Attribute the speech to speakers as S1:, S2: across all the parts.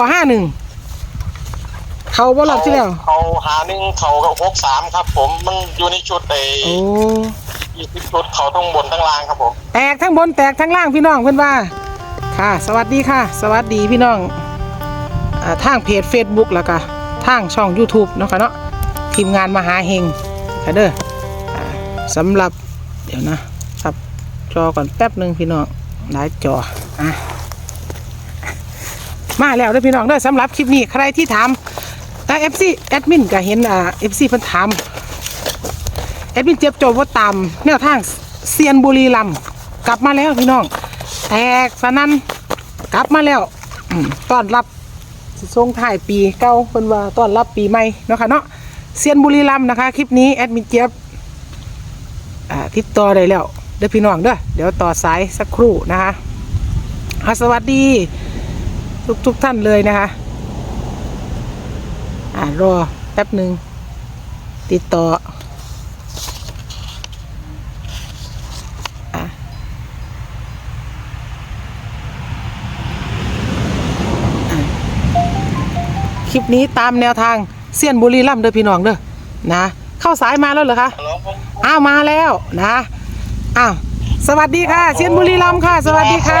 S1: บ่ห้าหนึ่งเขาบ่รอบที่แล้ว
S2: เขาหาหนึ่งเขากับหกสามครับ ผมมันอยู่ในชุดไอ้
S1: โอ้
S2: ยี่สิบชุดเขาทั้งบนทั้งล่างครับผม
S1: แตกทั้งบนแตกทั้งล่างพี่น้องเพื่อนว่าค่ะ สวัสดีค่ะ สวัสดีพี่น้องอ่าทางเพจ Facebook แล้วก็ทางช่อง YouTube เนาะค่ะเนาะทีมงานมหาเฮงค่ะเด้ออ่าสำหรับเดี๋ยวนะสับจอก่อนแป๊บหนึ่งพี่น้องได้จออะ มาแล้วเด้อพี่น้องเด้อสำหรับคลิปนี้ใครที่ถามแต่เอฟซีแอดมินก็เห็นอ่าเอฟซีเพิ่นถามแอดมินเจ็บโจว่าตามแนวทางเซียนบุรีลำกลับมาแล้วพี่น้องแตกสนั่นกลับมาแล้วอืมต้อนรับสิส่งถ่ายปีเก่าเพิ่นว่าต้อนรับปีใหม่เนาะค่ะเนาะเซียนบุรีลำนะคะคลิปนี้แอดมินเจ็บอ่าติดต่อได้แล้วเด้อพี่น้องเด้อเดี๋ยวต่อสายสักครู่นะคะอ่าสวัสดี ทุกทุกๆท่านเลยนะคะ อ่ารอแป๊บหนึ่งติดต่อคลิปนี้ตามแนวทางเซียนบุรีรัมย์เด้อพี่น้องเด้อนะเข้าสายมาแล้วเหรอคะ
S2: ฮัลโหล
S1: อ้าวมาแล้วนะอ้าวสวัสดีค่ะ เซียนบุรีรัมย์ค่ะ สวัสดีค่ะ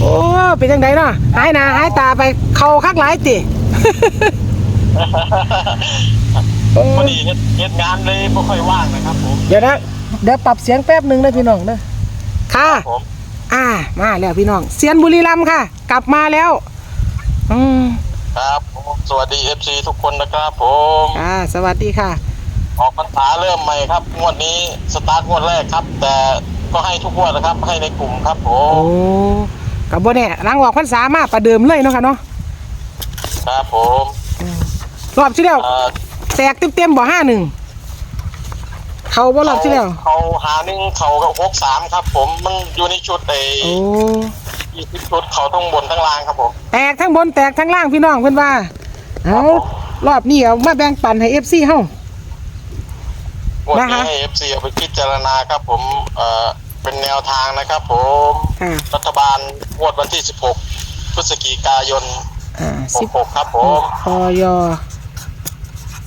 S2: สวัสดีเจ๊ครับ
S1: โอ้เป็นยังไงเนาะหายหนาหายตาไปเข้าคักหลายติเอ
S2: พอ
S1: อ
S2: ดีเฮ็ดเฮ็ดงานเลยไม่ค่อยว่างนะครับผม
S1: เดี๋ยวนะเดี๋ยวปรับเสียงแป๊บหนึ่งนะพี่น้องเด้อค่ะ
S2: ผม
S1: อ่ามาแล้วพี่น้องเซียนบุรีรัมย์ค่ะ กลับมาแล้ว อืม
S2: ครับผมสวัสดีเอฟซีทุกคนนะครับผม
S1: อ่าสวัสดีค่ะ
S2: ออกพรรษาเริ่มใหม่ครับงวดนี้สตาร์ทงวดแรกครับ แต่ก็ให้ทุกงวดนะครับ ให้ในกลุ่มครับผ
S1: โอ้
S2: ม
S1: กับบ่แน่หลังออกพรรษามาประเดิมเลยเนาะค่ะเนาะ
S2: ครับผม
S1: รอบที่แล้ว
S2: เอ่อ
S1: แตกเต็มๆบ่ห้าหนึ่งเขาบ่รอบที่แล้ว
S2: เขาหาหนึ่งเขากับหกสามครับ ผมมันอยู่ในชุดไอ้
S1: โอ้
S2: ยี่สิบชุดเขาทั้งบนทั้งล่างครับผม
S1: แตกทั้งบนแตกทั้งล่างพี่น้องเพิ่นว่าเอารอบนี้เอามาแบ่งปันให้ FC เฮา ง
S2: วด
S1: นะคะ
S2: นี้ให้เอฟซีเอาไปพิจารณาครับผมเอ่อ เป็นแนวทางนะครับผม
S1: ค่ะ
S2: รัฐบาลงวดวันที่สิบหกพฤศจิกายน
S1: อ่า
S2: ห
S1: สิ
S2: ก
S1: บ
S2: หกครับผม
S1: พย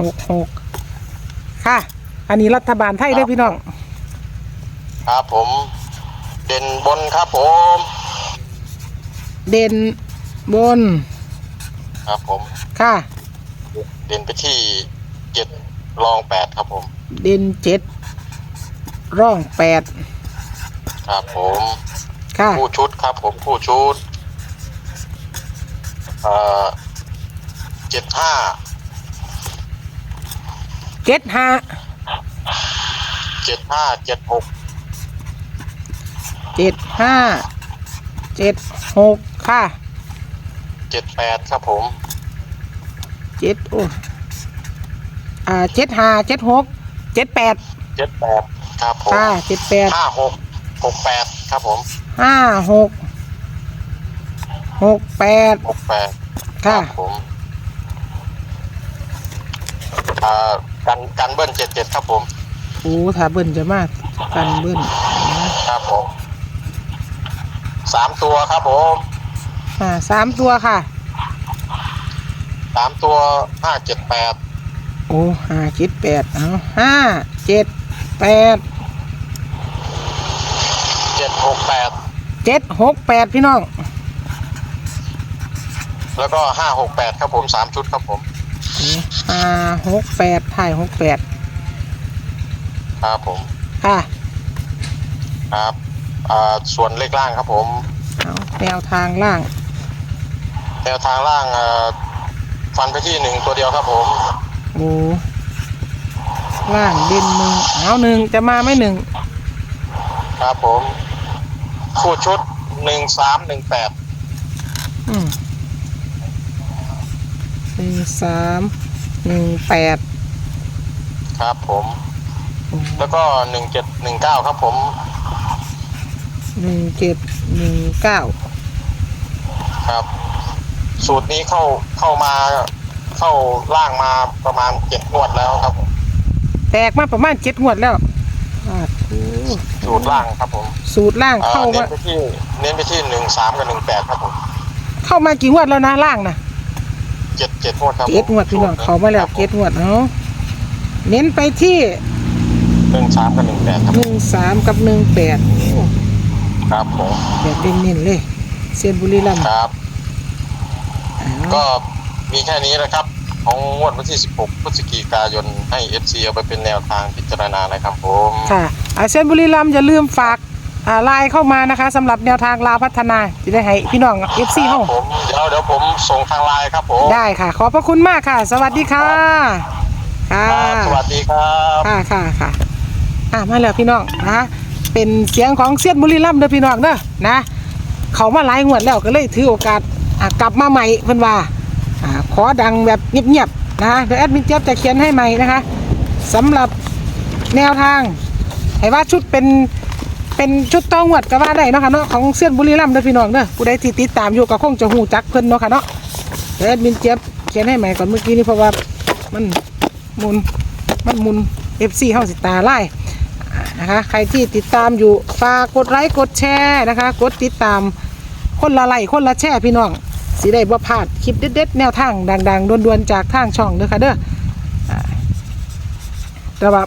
S1: หกหกค่ะ อันนี้รัฐบาลไทยได้อพี่น้อง
S2: ครับผม เด่นบนครับผม
S1: เด่นบน
S2: ครับผม
S1: ค่ะ
S2: เด่นไปที่เจ็ดรองแปดครับผม
S1: เด่นเจ็ดร่องแปด
S2: ครับผม
S1: ค่ะ
S2: คู่ชุดครับผมคู่ชุดเอ่อเจ็ดห้า
S1: เจ็ดห้า
S2: เจ็ดห้าเจ็ดหก
S1: เจ็ดห้าเจ็ดหกค่ะ
S2: เจ็ดแปดครับผม
S1: เจ็ดโอ้อ่าเจ็ดห้าเจ็ดหกเจ็ดแปด
S2: เจ็ดแปดครับผม
S1: ค่ะเจ็ดแปด
S2: ห้าหก หกแปดครับผม
S1: ห้าหกหกแปด
S2: หกแปด
S1: ค่ะ
S2: ผมอ่ากันกันเบิ้ลเจ็ดเจ็ดครับผม
S1: โอ้ถ้าเบิ้ลจะมากกันเบิ้ล
S2: ครับผมสามตัวครับผม
S1: อ่าสามตัวค่ะ
S2: สามตัวห้าเจ็ดแปด
S1: โอ้ห้าเจ็ดแปดเอาห้าเจ็ดแปด
S2: เจ็ด หกแปด
S1: เจ็ดหกแปดพี่น้อง
S2: แล้วก็ห้าหกแปดครับผมสามชุดครับผม
S1: ห้าหกแปดถ่ายหกแปด
S2: ครับผม
S1: ค่ะ
S2: ครับอ่าส่วนเลขล่างครับผม
S1: เอาแนวทางล่าง
S2: แนวทางล่างอ่าฟันไปที่หนึ่งตัวเดียวครับผม
S1: โอ้ล่างเด่นหนึ่งเอาหนึ่งจะมาไหม่หนึ่ง
S2: ครับผม คู่ชุดหนึ่งสามหนึ่งแปด
S1: อืมหนึ่งสามหนึ่งแปด
S2: ครับผม แล้วก็หนึ่งเจ็ดหนึ่งเก้าครับผม
S1: หนึ่งเจ็ดหนึ่งเก้า
S2: ครับ สูตรนี้เข้าเข้ามาเข้าล่างมาประมาณเจ็ดงวดแล้วครับผม
S1: แตกมาประมาณเจ็ดงวดแล้วอ่าโอ้
S2: สูตรล่างครับผม
S1: สูตรล่าง
S2: อ่า
S1: เข้า
S2: เน้
S1: มาน
S2: ไปที่เน้นไปที่หนึ่งสามกับหนึ่งแปดครับผม
S1: อเข้ามากี่งวดแล้วนะล่างนะ
S2: เจ็ดเจ็ดงวดครับ
S1: เจ็ดงวดพี่น้องเขามาแล้วเจ็ดงวดเนาะเน้นไปที่
S2: หนึ่งสามกับหนึ่งแปดครับ
S1: หนึ่งสามกับหนึ่งแปด
S2: ครับผม
S1: แบบเน้นๆเลยเซียนบุรีรัมย์
S2: ครับ
S1: อ้าว
S2: ก็มีแค่นี้นะครับ ของงวดวันที่ 16 พฤศจิกายนให้ FC เอาไปเป็นแนวทางพิจารณานะครับผม
S1: ค่ะอ่าเซียนบุรีรัมย์อย่าลืมฝากอ่า ไลน์เข้ามานะคะสำหรับแนวทางลาวพัฒนาจะได้ให้พี่น้องเอฟซี
S2: ค
S1: เฮา
S2: รับผมเดี๋ยวเดี๋ยวผมส่งทางไลน์ครับผม
S1: ได้ค่ะ ขอบพระคุณมากค่ะ สวัสดีค่ะค่ะ
S2: ครับสวัสดีครับ
S1: ค่ะค่ะค่ะอะมาแล้วพี่น้องนะเป็นเสียงของเซียนบุรีรัมย์เด้อพี่น้องเด้อนะเขามาหลายงวดแล้วก็เลยถือโอกาสอะกลับมาใหม่เพิ่นว่าอ่าขอดังแบบเงียบๆนะเดี๋ยวแอดมินเจี๊ยบจะเขียนให้ใหม่นะคะสำหรับแนวทางให้ว่าชุดเป็น เป็นชุดต้องวดก็ว่าได้เนาะค่ะเนาะของเซียนบุรีรัมย์เด้อพี่น้องเด้อผู้ใดที่ติดตามอยู่ก็คงจะหูจักเพิ่นเนาะค่ะเนาะเดี๋ยวแอดมินเจี๊ยบเขียนให้ใหม่ก่อนเมื่อกี้นี้เพราะว่ามันมุนมันมุน FC เฮาสิตาไล่นะคะใครที่ติดตามอยู่ฝากกดไลค์กดแชร์นะคะ กดติดตามคนละไลค์คนละแชร์พี่น้องสิได้บ่พลาดคลิปเด็ดๆแนวทางดังๆด่วนๆจากทางช่องเด้อค่ะเด้อแต่ว่า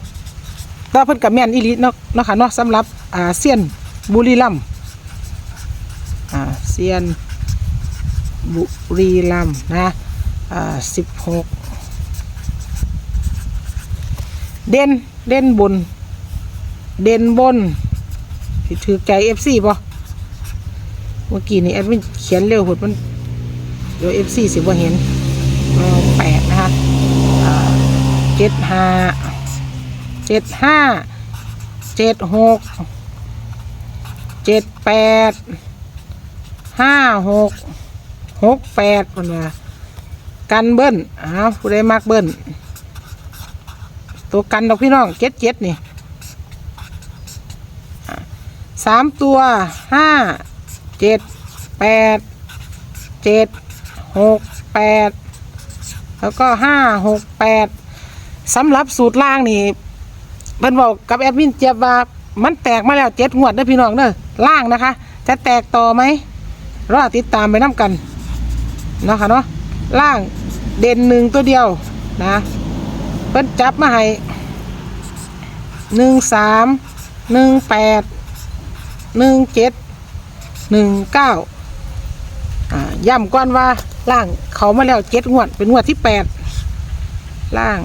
S1: แต่เพิ่นกับแม่นอีลีเนาะเนาะค่ะเนาะสำหรับอ่าเซียนบุรีรัมอ่าเซียนบุรีรัมนะอ่าสิบหกเด่นเด่นบน เด่นบนถือใจเอฟซีป่ะเมื่อกี้นี้แอดมินเขียนเร็วหดมันเดี๋ยวเอฟซีสิบ่เห็นแปดนะคะเจ็ดห้า เจ็ดห้าเจ็ดหกเจ็ดแปดห้าหกหกแปดคนว่ากันเบิ้ลอ้าวผู้ใดมักเบิ้ลตัวกันดอกพี่น้องเจ็ดเจ็ดนี่สามตัวห้าเจ็ดแปดเจ็ดหกแปดแล้วก็ห้าหกแปดสำหรับสูตรล่างนี่ เพิ่นบอกกับแอดมินเจี๊ยบว่ามันแตกมาแล้วเจ็ดงวดเด้อพี่น้องเด้อล่างนะคะ จะแตกต่อไหมรอติดตามไปน้ำกันเนาะค่ะเนาะล่างเด่นหนึ่งตัวเดียวนะ เพิ่นจับมาให้หนึ่งสามหนึ่งแปดหนึ่งเจ็ดหนึ่งเก้าอ่าย้ำก่อนว่าล่างเขามาแล้วเจ็ดงวด เป็นงวดที่แปดล่าง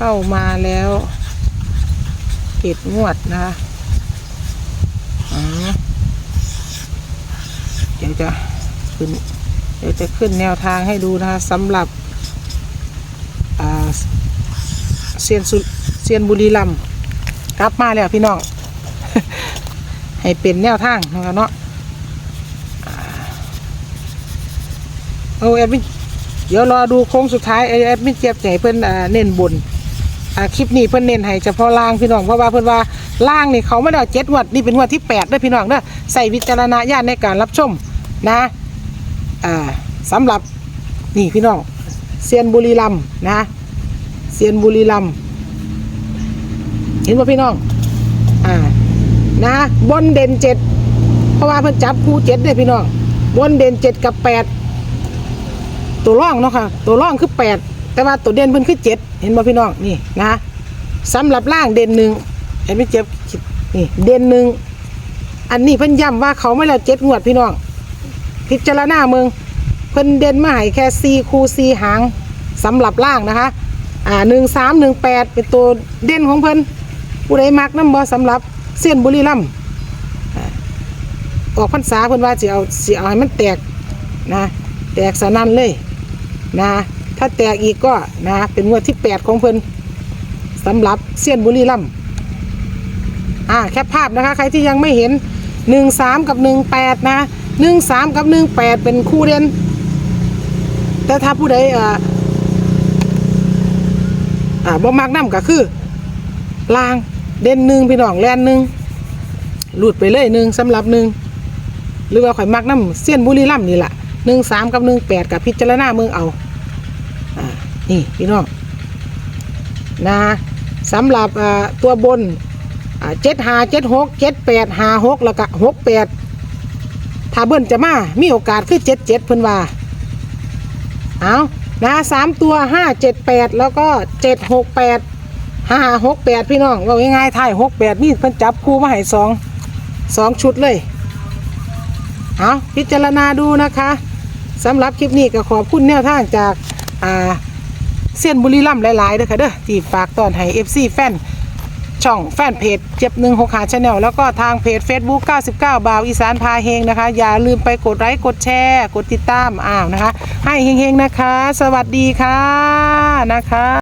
S1: เข้ามาแล้วเจ็ดงวดนะคะอ่าเดี๋ยวจะขึ้นเดี๋ยวจะขึ้นแนวทางให้ดูนะคะสำหรับเซียนสุเซียนบุรีรัมย์กลับมาแล้วพี่น้อง ให้เป็นแนวทางนะครับเนาะอ่าเอาแอดมินเดี๋ยวรอดูโค้งสุดท้ายไอแอดมินเจี๊ยบให้เพิ่นอ่าเน้นบน อ่าคลิปนี้เพิ่นเน้นให้เฉพาะล่างพี่น้องเพราะว่าเพิ่นว่าล่างนี่เขาไม่ได้เอาเจ็ดงวดนี่เป็นงวดที่แปดเด้อพี่น้องเด้อใส่วิจารณญาณในการรับชมนะอ่าสำหรับนี่พี่น้องเซียนบุรีรัมย์นะเซียนบุรีรัมย์เห็นป่ะพี่น้องอ่านะบนเด่นเจ็ดเพราะว่าเพิ่นจับคู่เจ็ดเนี่ยพี่น้องบนเด่นเจ็ดกับแปดตัวร่องเนาะค่ะตัวร่องคือแปด แต่ว่าตัวเด่นเพิ่นคือเจ็ดเห็นบ่พี่น้องนี่นะสำหรับล่างเด่นหนึ่งเห็นไหมเจ็บนี่เด่นหนึ่งอันนี้เพิ่นย้ำว่าเขาไม่แล้วเจ็ดงวดพี่น้อง พิจารณาเมืองเพิ่นเด่นมาให้แค่สี่คู่สี่หางสำหรับล่างนะคะอ่าหนึ่งสามหนึ่งแปดเป็นตัวเด่นของเพิ่นผู้ใดมักน้ำบ่สำหรับเส้นบุรีรัมอออกพรรษาเพิ่นว่าสิเอาสิเอาให้มันแตกนะแตกสนั่นเลยนะ ถ้าแตกอีกก็นะเป็นงวดที่แปดของเพิ่นสำหรับเส้นบุรีรัมอ่าแคปภาพนะคะ ใครที่ยังไม่เห็นหนึ่งสามกับหนึ่งแปดนะหนึ่งสามกับหนึ่งแปดเป็นคู่เด่นแต่ถ้าผู้ใดอ่าอ่าบ่มักน้ำก็คือลางเด่นหนึ่งพี่น้องแลนหนึ่งหลุดไปเลยหนึ่งสำหรับหนึ่งหรือว่าข่อยมักน้ำเสี้ยนบุรีรัมนี่แหละหนึ่งสามกับหนึ่งแปดกับพิจารณาเมืองเอา นี่พี่น้องนะสำหรับตัวบนเจ็ดห้าเจ็ดหกเจ็ดแปดห้าหกแล้วก็หกแปดถ้าเบิ้ลจะมามีโอกาสคือเจ็ดเจ็ดเพิ่นว่าเอานะสามตัวห้าเจ็ดแปดแล้วก็เจ็ดหกแปดห้าหกแปดพี่น้องว่าง่ายๆถ่ายหกแปดนี่เพิ่นจับคู่มาให้สองสองชุดเลยเอาพิจารณาดูนะคะสำหรับคลิปนี้ก็ขอบคุณแนวทางจากอ่า เซียนบุรีรัมย์หลายๆเด้อค่ะเด้อที่ฝากตอนให้ FC แฟนช่องแฟนเพจเจ็บหนึ่งหกหาชาแนลแล้วก็ทางเพจ Facebook 99 บาวอีสานพาเฮงนะคะ อย่าลืมไปกดไลค์กดแชร์ กดติดตามอ้าวนะคะ ให้เฮงๆนะคะ สวัสดีค่ะนะคะ